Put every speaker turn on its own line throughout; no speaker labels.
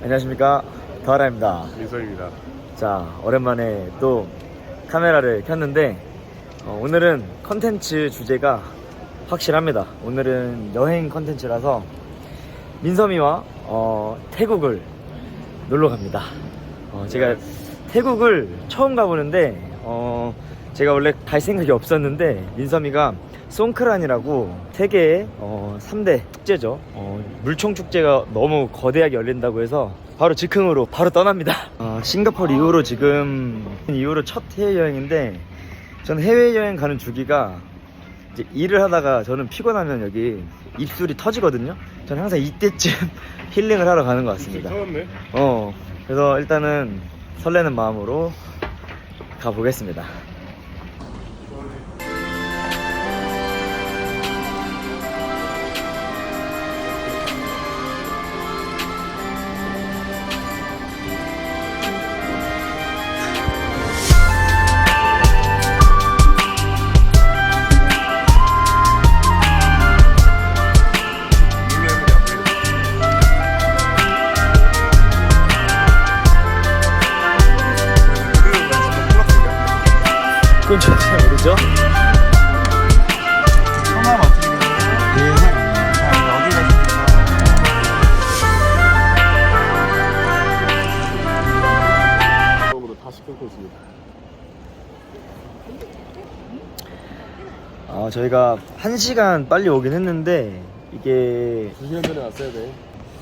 안녕하십니까? 더하라입니다.
민서입니다.
자 오랜만에 또 카메라를 켰는데 어, 오늘은 컨텐츠 주제가 확실합니다. 오늘은 여행 컨텐츠라서 민섬이와 어, 태국을 놀러 갑니다. 어, 제가 태국을 처음 가보는데 어, 제가 원래 갈 생각이 없었는데 민섬이가 송크란이라고 세계의 어, 3대 축제죠. 어, 물총 축제가 너무 거대하게 열린다고 해서 바로 즉흥으로 바로 떠납니다. 어, 싱가포르 이후로 지금 이후로 첫 해외여행인데 저는 해외여행 가는 주기가 이제 일을 하다가 저는 피곤하면 여기 입술이 터지거든요. 저는 항상 이때쯤 힐링을 하러 가는 것 같습니다. 어, 그래서 일단은 설레는 마음으로 가보겠습니다. 모르죠?
성함 어떻게 되나요? 자, 여기 어디 가십니까? 으로 다시 끊고 있습니다.
아, 저희가 한 시간 빨리 오긴 했는데 이게
두 시간 전에 왔어야 돼.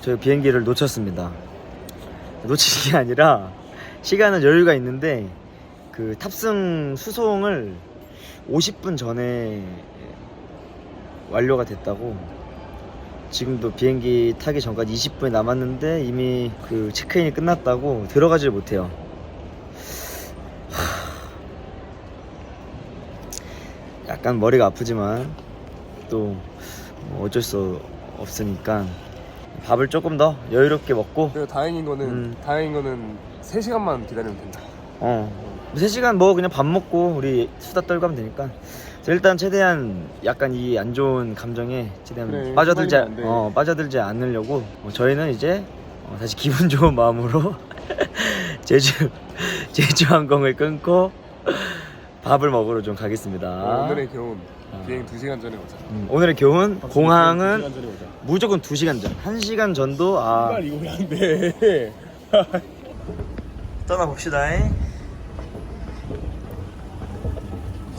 저희 비행기를 놓쳤습니다. 놓친 게 아니라 시간은 여유가 있는데 그 탑승 수송을 50분 전에 완료가 됐다고 지금도 비행기 타기 전까지 20분이 남았는데 이미 그 체크인이 끝났다고 들어가질 못해요. 하, 약간 머리가 아프지만 또뭐 어쩔 수 없으니까 밥을 조금 더 여유롭게 먹고
그리고 다행인 거는
음.
다행인 거는 3 시간만 기다리면 된다.
어 3시간 뭐 그냥 밥 먹고 우리 수다 떨고 하면 되니까 그래서 일단 최대한 약간 이 안 좋은 감정에 최대한
그래,
빠져들지
휘말리면 안 돼.
어, 빠져들지 않으려고 어, 저희는 이제 어, 다시 기분 좋은 마음으로 제주 제주 항공을 끊고 밥을 먹으러 좀 가겠습니다.
오늘의 교훈
아.
비행 2 시간 전에 오자.
음, 오늘의 교훈
두
공항은
시간 전에 오자.
무조건 2시간 전. 1시간 전도 아
정말 이거 왜안 돼?
떠나 봅시다.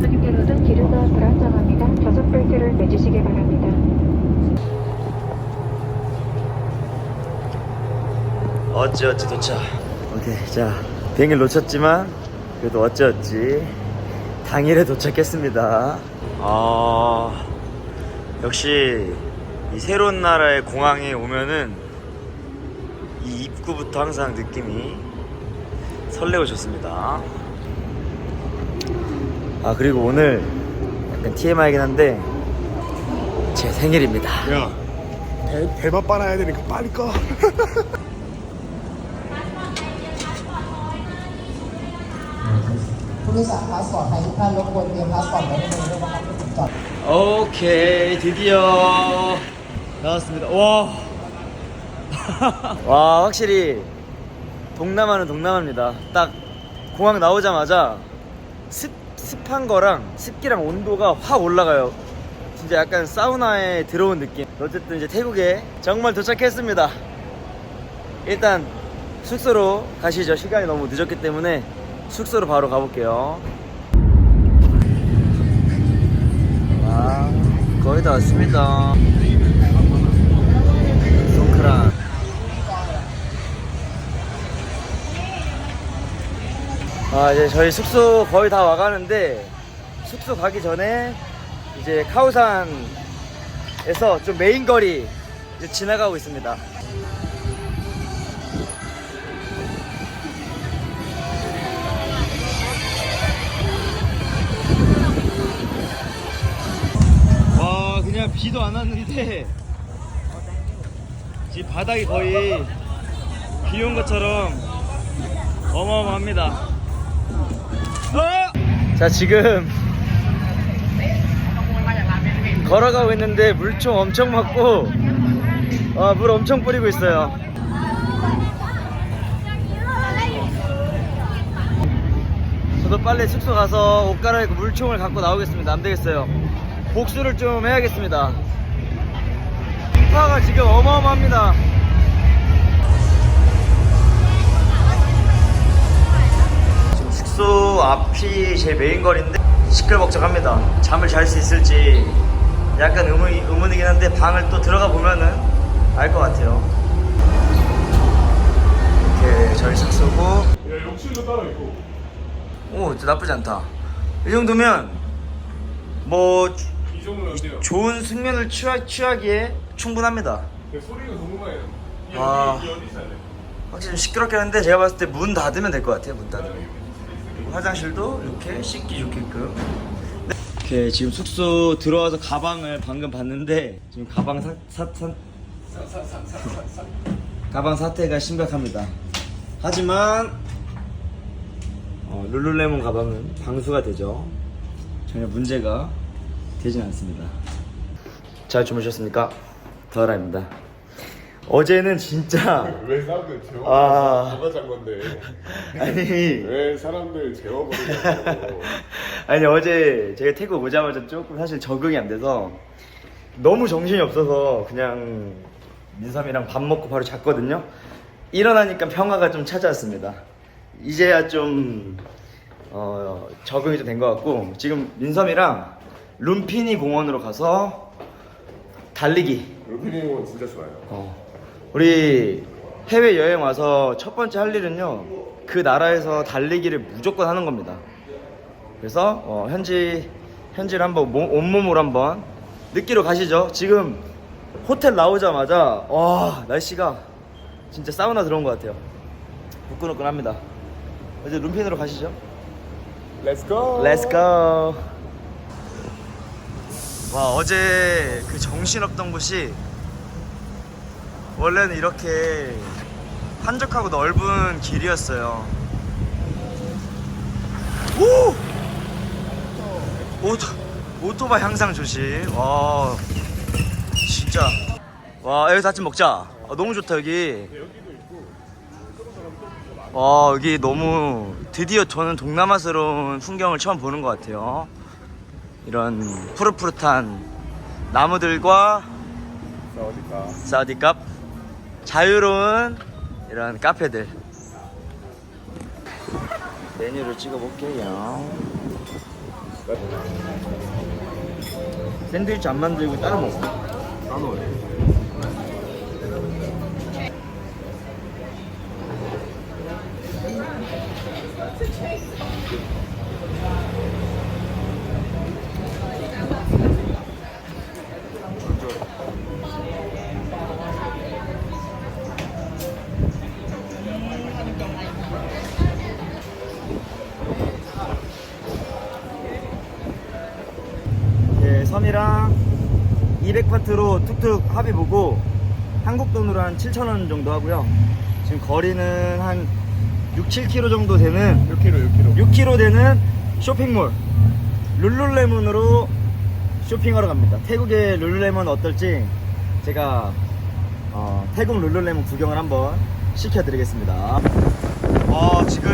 손님들로는 기류가 불안정합니다. 좌석 벨트를 매주시기 바랍니다.
어찌어찌 도착. 오케이, 자 비행기를 놓쳤지만 그래도 어찌어찌 당일에 도착했습니다. 아 역시 이 새로운 나라의 공항에 오면은 이 입구부터 항상 느낌이 설레고 좋습니다. 아 그리고 오늘 약간 TMI이긴 한데 제 생일입니다.
야, 대, 대박 빨아야 되니까 빨리 꺼.
ผู้โดยสารพาสปอร์ตไทยทุกท่านรบกวนเตรียมพาสปอร์ตไว้ในมือด้วยนะครับที่ผมจอด
오케이 드디어 나왔습니다 와. 와 확실히 동남아는 동남아입니다 딱 공항 나오자마자 습, 습한 거랑 습기랑 온도가 확 올라가요 진짜 약간 사우나에 들어온 느낌 어쨌든 이제 태국에 정말 도착했습니다 일단 숙소로 가시죠 시간이 너무 늦었기 때문에 숙소로 바로 가볼게요 와, 거의 다 왔습니다. 송크란. 아, 이제 저희 숙소 거의 다 와가는데, 숙소 가기 전에, 이제 카오산에서 좀 메인 거리 이제 지나가고 있습니다. 비도 안 왔는데 지금 바닥이 거의 비 온 것처럼 어마어마합니다. 어! 자 지금 걸어가고 있는데 물총 엄청 맞고 아, 물 엄청 뿌리고 있어요. 저도 빨리 숙소 가서 옷 갈아입고 물총을 갖고 나오겠습니다. 안 되겠어요. 복수를 좀 해야겠습니다. 인파가 지금 어마어마합니다. 지금 숙소 앞이 제 메인 거리인데 시끌벅적합니다. 잠을 잘 수 있을지 약간 의문, 의문이긴 한데 방을 또 들어가 보면은 알 것 같아요. 이렇게 저희 숙소고
야, 욕실도 따로 있고.
오, 나쁘지 않다. 이 정도면 뭐
이 정도면 어때요?
좋은 숙면을 취하, 취하기에 충분합니다.
근데 소리가. 이
아.
어디, 이 어디 살래?
확실히 좀 시끄럽긴 한데 제가 봤을 때 문 닫으면 될 것 같아요. 문 닫으면. 그리고 화장실도 이렇게 씻기 좋게끔. 네. 이렇게 지금 숙소 들어와서 가방을 방금 봤는데 지금 가방 사, 사, 사, 가방 사태가 심각합니다. 하지만 어, 룰루레몬 가방은 방수가 되죠. 전혀 문제가 되진 않습니다. 잘 주무셨습니까? 더라입니다. 어제는 진짜
왜 사람들 재워?
아.
누가 잔 건데?
아니
왜 사람들 재워버리냐고.
아니 어제 제가 태국 오자마자 조금 사실 적응이 안 돼서 너무 정신이 없어서 그냥 민삼이랑 밥 먹고 바로 잤거든요. 일어나니까 평화가 좀 찾아왔습니다. 이제야 좀 어, 적응이 좀 된 것 같고 지금 민섬이랑 룸피니 공원으로 가서 달리기
루피님은 진짜 좋아요.
어. 우리 해외 여행 와서 첫 번째 할 일은요 그 나라에서 달리기를 무조건 하는 겁니다. 그래서 어, 현지 현지를 한번 몸- 온몸으로 한번 느끼러 가시죠. 지금 호텔 나오자마자 와 날씨가 진짜 사우나 들어온 것 같아요. 후끈후끈합니다. 이제 룸핀으로 가시죠.
Let's go.
Let's go. 와 어제 그 정신없던 곳이 원래는 이렇게 한적하고 넓은 길이었어요. 오! 오토, 오토바이 항상 조심. 와 진짜 와 여기서 아침 먹자. 아, 너무 좋다 여기. 와 여기 너무 드디어 저는 동남아스러운 풍경을 처음 보는 것 같아요. 이런 푸릇푸릇한 나무들과? 사우디캅 자유로운 이런 카페들 메뉴를 찍어볼게요. 샌드위치 안 만들고 따로 먹어.
나눠.
예, 섬이랑 200바트로 툭툭 합의 보고 한국 돈으로 한 7,000원 정도 하고요. 지금 거리는 한 6, 7km 정도 되는
6kg, 6kg.
6km 되는 쇼핑몰 룰루레몬으로 쇼핑하러 갑니다. 태국의 룰루레몬 어떨지 제가 어, 태국 룰루레몬 구경을 한번 시켜드리겠습니다. 어, 지금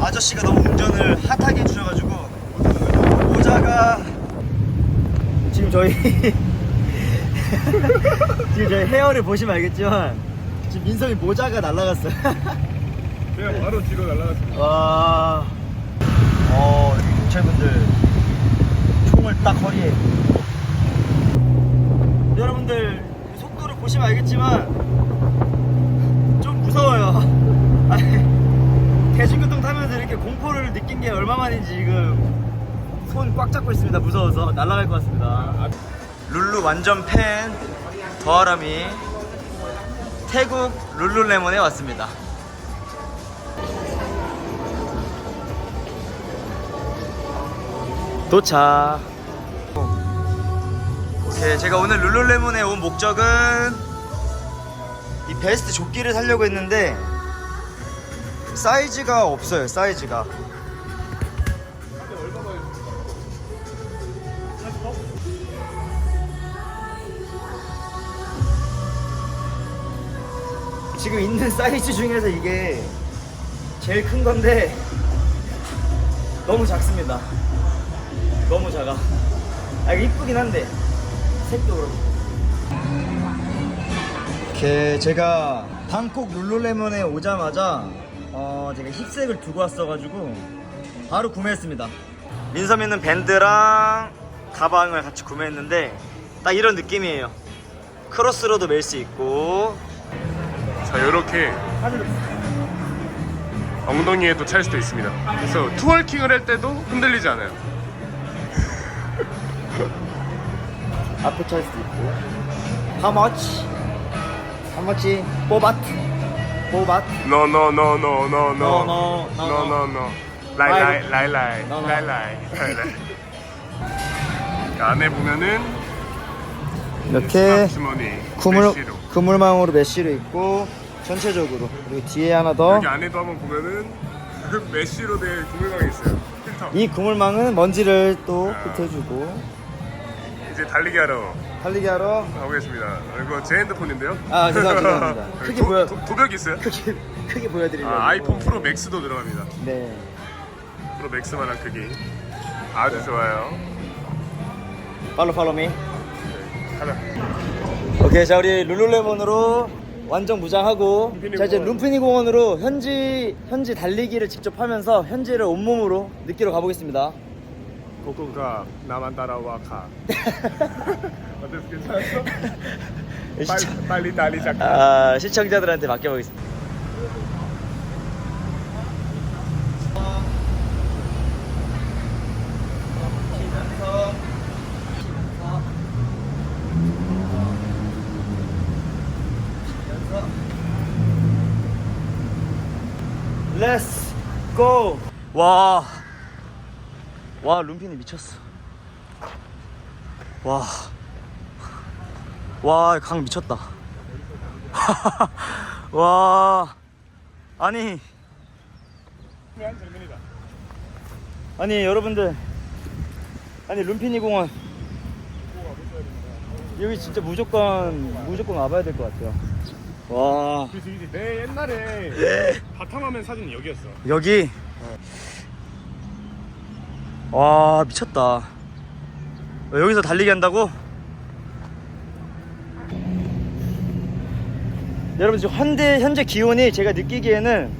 아저씨가 너무 운전을 핫하게 해주셔가지고 모자가 저희 지금 저희 헤어를 보시면 알겠지만 지금 민성이 모자가 날라갔어요.
그냥 바로 뒤로 날라갔습니다.
와, 어, 여기 경찰분들 총을 딱 허리에. 여러분들 속도를 보시면 알겠지만 좀 무서워요. 아니, 대중교통 타면서 이렇게 공포를 느낀 게 얼마만인지 지금 손 꽉 잡고 있습니다. 무서워서 날아갈 것 같습니다. 룰루 완전 팬 더하람이 태국 룰루레몬에 왔습니다. 도착. 네, 제가 오늘 룰루레몬에 온 목적은 이 베스트 조끼를 사려고 했는데 사이즈가 없어요. 사이즈가. 지금 있는 사이즈 중에서 이게 제일 큰 건데 너무 작습니다. 너무 작아. 아 이쁘긴 한데 색도 그렇고. 이렇게 제가 방콕 룰루레몬에 오자마자 어 제가 힙색을 두고 왔어가지고 바로 구매했습니다. 민서이는 밴드랑 가방을 같이 구매했는데 딱 이런 느낌이에요. 크로스로도 멜 수 있고
자 이렇게 엉덩이에도 찰 수도 있습니다. 그래서 투월킹을 할 때도 흔들리지 않아요.
앞에 찰 수도 있고 How much? How much? 뽑았 뽑았
No no no no no no
No, no, no,
no no no 라이 라이 라이 라이
No, no.
라이 라이 라이. 안에 보면은
이렇게
주머니
그물,
메쉬로.
그물망으로 메쉬로 있고 전체적으로 그리고 뒤에 하나 더
여기 안에도 한번 보면은 그 메쉬로 된 구물망이 있어요. 필터.
이 그물망은 먼지를 또
아.
흩어주고
이제 달리기 하러
달리기 하러
가보겠습니다. 이거 제 핸드폰인데요.
아, 죄송합니다, 죄송합니다. 크게
도,
보여-
도, 도벽 있어요?
크게 크게 보여드리려고
아, 아이폰 프로 맥스도 들어갑니다.
네
프로 맥스만한 크기. 아주 좋아요.
팔로 팔로 미
가자.
오케이 자 우리 룰루레몬으로 완전 무장하고
룸피니
자 이제
공원.
룸피니 공원으로 현지 현지 달리기를 직접 하면서 현지를 온몸으로 느끼러 가보겠습니다
코코가 나만 따라와 가. 어땠어? 괜찮았어? 빨리, 빨리 달리자.
아, 시청자들한테 맡겨보겠습니다 렛츠 고! 와. 와, 룸피니 미쳤어. 와. 와, 강 미쳤다. 와. 아니. 아니, 여러분들. 아니, 룸피니 공원. 여기 진짜 무조건, 무조건 와봐야 될 것 같아요. 와.
그래서 이제 내 옛날에 바탕화면 사진이 여기였어.
여기 와 미쳤다. 어, 여기서 달리기 한다고? 여러분 지금 현대, 현재 기온이 제가 느끼기에는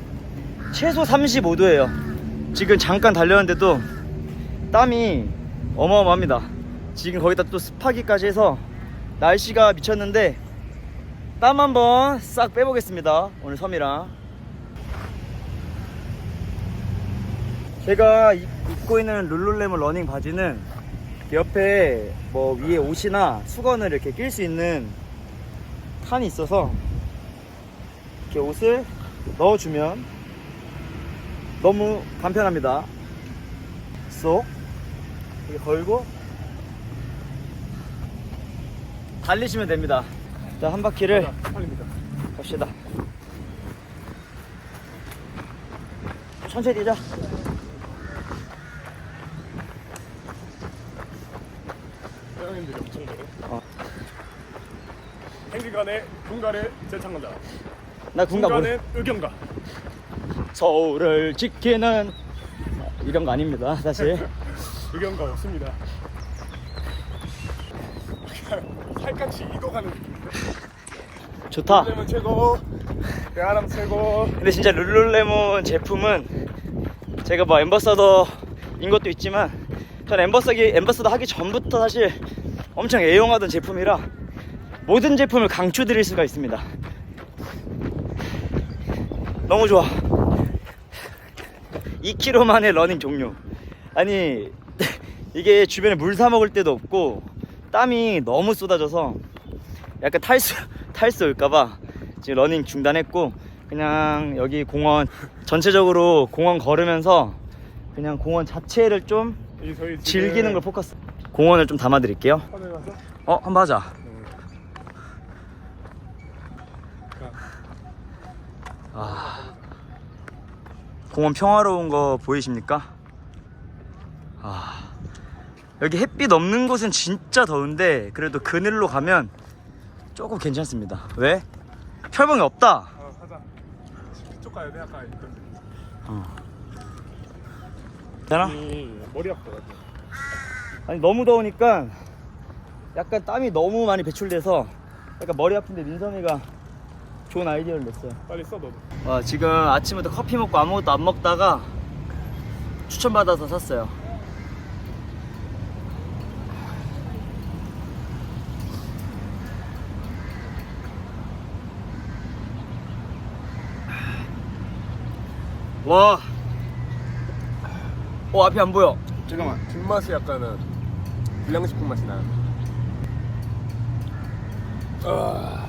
최소 35도예요. 지금 잠깐 달렸는데도 땀이 어마어마합니다. 지금 거기다 또 습하기까지 해서 날씨가 미쳤는데 땀 한번 싹 빼보겠습니다. 오늘 섬이랑 제가 입- 입고 있는 룰루레몬 러닝 바지는 옆에 뭐 위에 옷이나 수건을 이렇게 낄 수 있는 칸이 있어서 이렇게 옷을 넣어주면 너무 간편합니다. 쏙 이렇게 걸고 달리시면 됩니다. 자, 한 바퀴를. 갑시다. 천천히 뛰자.
사장님들이 엄청 잘해.
어.
행진간에 군간에 재창간다.
나 군가 모르.
군간에 의경가.
서울을 지키는 이런 거 아닙니다 사실
의경가 없습니다. 살갗이 익어가는 느낌인데.
좋다
룰레몬 최고. 대하람 최고.
근데 진짜 룰루레몬 제품은 제가 뭐 엠버서더인 것도 있지만 전 엠버서기, 엠버서더 하기 전부터 사실 엄청 애용하던 제품이라 모든 제품을 강추드릴 수가 있습니다. 너무 좋아. 2km 만에 러닝 종료 아니 이게 주변에 물 사 먹을 데도 없고 땀이 너무 쏟아져서 약간 탈수 탈수 올까봐 지금 러닝 중단했고 그냥 여기 공원 전체적으로 공원 걸으면서 그냥 공원 자체를 좀 즐기는 걸 포커스 공원을 좀 담아드릴게요. 어 한번 하자. 아 공원 평화로운 거 보이십니까? 아 여기 햇빛 없는 곳은 진짜 더운데 그래도 그늘로 가면 조금 괜찮습니다. 왜? 철봉이 없다.
어 가자. 이쪽 가야 돼 아까. 있던
되나?
데 머리 아파
아니 너무 더우니까 약간 땀이 너무 많이 배출돼서 약간 머리 아픈데 민선이가 좋은 아이디어를 냈어요
빨리 써 너도
와, 지금 아침부터 커피 먹고 아무것도 안 먹다가 추천받아서 샀어요. 와. 어, 앞이 안 보여.
잠깐만 뒷맛이 약간은 불량식품 맛이 나요 아...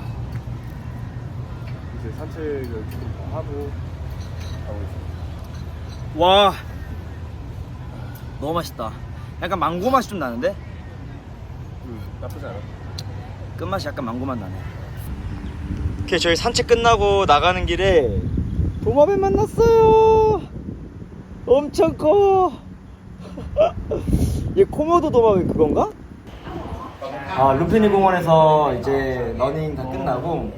이제 산책을 더 하고 가고 있습니다
와. 너무 맛있다. 약간 망고 맛이 좀 나는데?
음, 나쁘지 않아
끝맛이 약간 망고 맛 나네. 오케이 저희 산책 끝나고 나가는 길에 도마뱀 만났어요. 엄청 커. 얘 코모도 도마뱀 그건가? 아 루피니 공원에서 이제 러닝 다 끝나고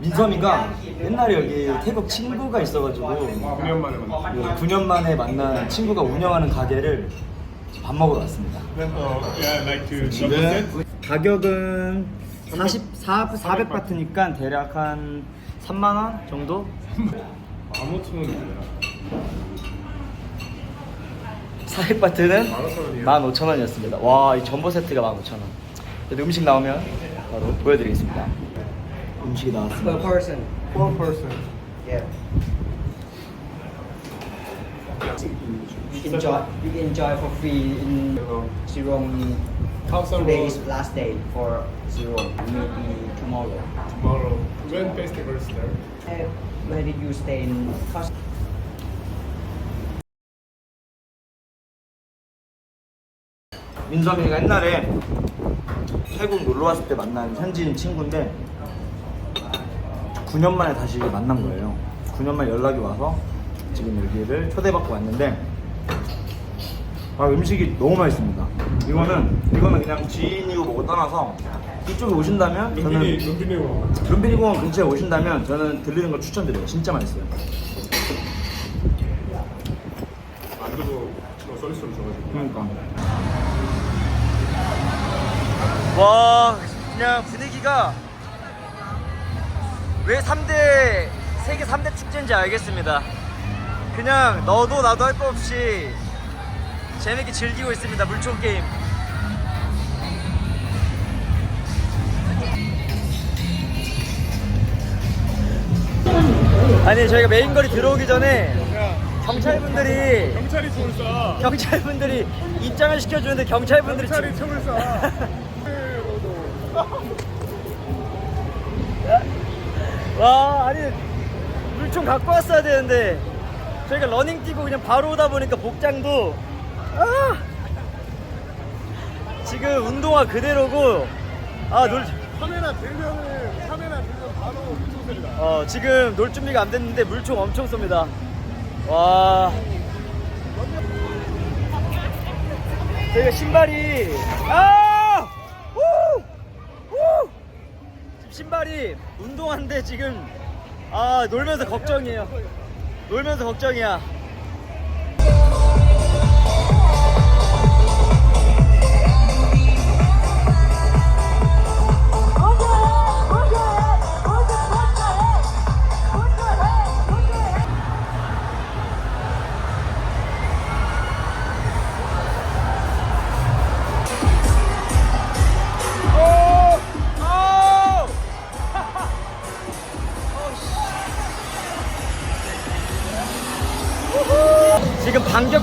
민섬이가 옛날에 여기 태국 친구가 있어가지고
9년 만에 만났어
9년 만에 만난 친구가 운영하는 가게를 밥 먹으러 왔습니다. 지금 가격은 40, 4, 400 바트니까 대략 한 3만 원 정도?
15,000원이
400바트는
15,000원이에요
15,000원이었습니다. 와, 이 전보 세트가 15,000원. 그래도 음식 나오면 바로 보여드리겠습니다. 음식이 나왔습니다.
person.
Per person
Yeah. We enjoy. We enjoy for free in.
Thousand
Today is last day for Zirong. Maybe tomorrow.
tomorrow When festival there?
Uh, where did you stay in?
민섬이가 옛날에 태국 놀러 왔을 때 만난 현지인 친구인데 9년 만에 다시 만난 거예요. 9년 만에 연락이 와서 지금 여기를 초대받고 왔는데 아, 음식이 너무 맛있습니다. 이거는 이거는 그냥 지인이고 뭐고 떠나서 이쪽에 오신다면 저는
룸비니 룸비니 와
룸비니 공원 근처에 오신다면 저는 들리는 걸 추천드려요. 진짜 맛있어요.
만두도 저 서비스로 줘가지고
그러니까. 와, 그냥 분위기가 왜 3대, 세계 3대 축제인지 알겠습니다. 그냥 너도 나도 할 거 없이 재밌게 즐기고 있습니다. 물총 게임. 아니, 저희가 메인 거리 들어오기 전에 경찰분들이
경찰이 총을 쏴
경찰분들이 입장을 시켜주는데 경찰분들이
경찰이 총을 쏴
와 아니 물총 갖고 왔어야 되는데 저희가 러닝 뛰고 그냥 바로 오다 보니까 복장도 아 지금 운동화 그대로고 아 놀
카메라 들면은 카메라 들면 바로
어, 지금 놀 준비가 안 됐는데 물총 엄청 쏩니다. 와. 저희가 신발이 아! 우! 우! 지금 신발이 운동화인데 지금 아 놀면서 걱정이에요. 놀면서 걱정이야.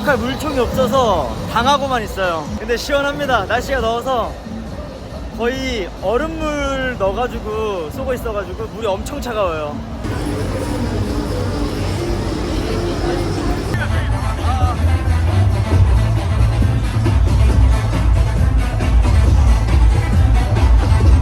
반격할 물총이 없어서 당하고만 있어요. 근데 시원합니다. 날씨가 더워서 거의 얼음물 넣어가지고 쏘고 있어가지고 물이 엄청 차가워요.